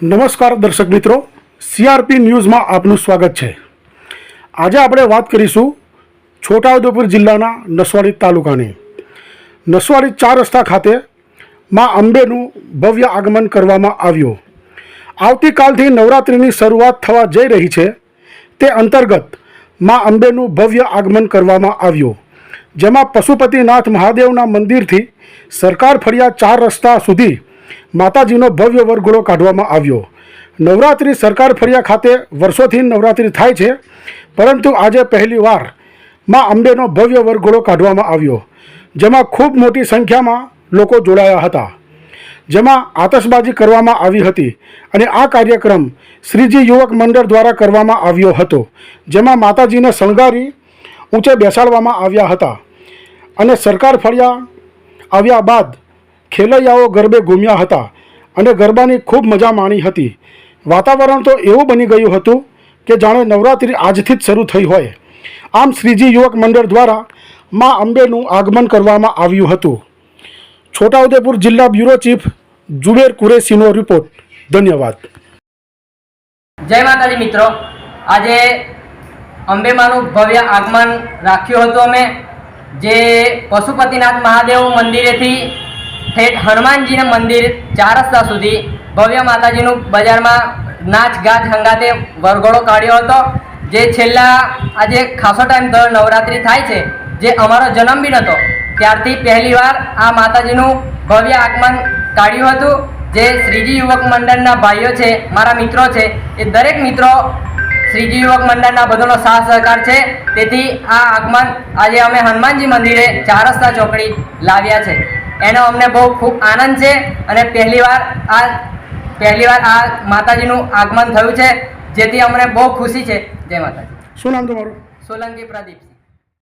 નમસ્કાર દર્શક મિત્રો સીઆરપી ન્યૂઝમાં આપનું સ્વાગત છે. આજે આપણે વાત કરીશું છોટાઉદેપુર જિલ્લાના નસવાડી તાલુકાની. નસવાડી ચાર રસ્તા ખાતે માં અંબેનું ભવ્ય આગમન કરવામાં આવ્યું. આવતીકાલથી નવરાત્રિની શરૂઆત થવા જઈ રહી છે. તે અંતર્ગતમાં અંબેનું ભવ્ય આગમન કરવામાં આવ્યું. જેમાં પશુપતિનાથ મહાદેવના મંદિરથી સરકાર ફળિયા ચાર રસ્તા સુધી માતાજીનો ભવ્ય વરઘોડો કાઢવામાં આવ્યો. નવરાત્રિ સરકાર ફળિયા ખાતે વર્ષોથી નવરાત્રિ થાય છે, પરંતુ આજે પહેલીવારમાં અંબેનો ભવ્ય વરઘોડો કાઢવામાં આવ્યો, જેમાં ખૂબ મોટી સંખ્યામાં લોકો જોડાયા હતા. જેમાં આતશબાજી કરવામાં આવી હતી અને આ કાર્યક્રમ શ્રીજી યુવક મંડળ દ્વારા કરવામાં આવ્યો હતો, જેમાં માતાજીને શણગારી ઊંચે બેસાડવામાં આવ્યા હતા. અને સરકાર ફળિયા આવ્યા બાદ ખેલૈયાઓ ગરબે ઘૂમ્યા હતા અને ગરબાની ખૂબ મજા માણી હતી. વાતાવરણ તો એવું બની ગયું હતું કે જાણે નવરાત્રિ આજથી જ શરૂ થઈ હોય. આમ શ્રીજી યુવક મંડળ દ્વારા મા અંબેનું આગમન કરવામાં આવ્યું હતું. છોટાઉદેપુર જિલ્લા બ્યુરો ચીફ જુબેર કુરેશીનો રિપોર્ટ. ધન્યવાદ. જય માતાજી મિત્રો. આજે અંબેમાનું ભવ્ય આગમન રાખ્યું હતું અમે. જે પશુપતિનાથ મહાદેવ મંદિરેથી ઠેઠ હનુમાનજીના મંદિર ચાર રસ્તા સુધી ભવ્ય માતાજીનું બજારમાં નાચ ગાચ હંગાતે વરઘોડો કાઢ્યો હતો. જે છેલ્લા આજે ખાસો ટાઈમ થયો, નવરાત્રિ થાય છે, જે અમારો જન્મદિન હતો. ત્યારથી પહેલીવાર આ માતાજીનું ભવ્ય આગમન કાઢ્યું હતું. જે શ્રીજી યુવક મંડળના ભાઈઓ છે, મારા મિત્રો છે, એ દરેક મિત્રો શ્રીજી યુવક મંડળના બધોનો સાથ સહકાર છે. તેથી આ આગમન આજે અમે હનુમાનજી મંદિરે ચાર રસ્તા ચોકડી લાવ્યા છે. એનો અમને બહુ ખૂબ આનંદ છે અને પહેલીવાર આ પહેલીવાર આ માતાજીનું આગમન થયું છે જેથી અમને બહુ ખુશી છે. જય માતાજી. શું નામ તમારું? સોલંકી પ્રદીપ.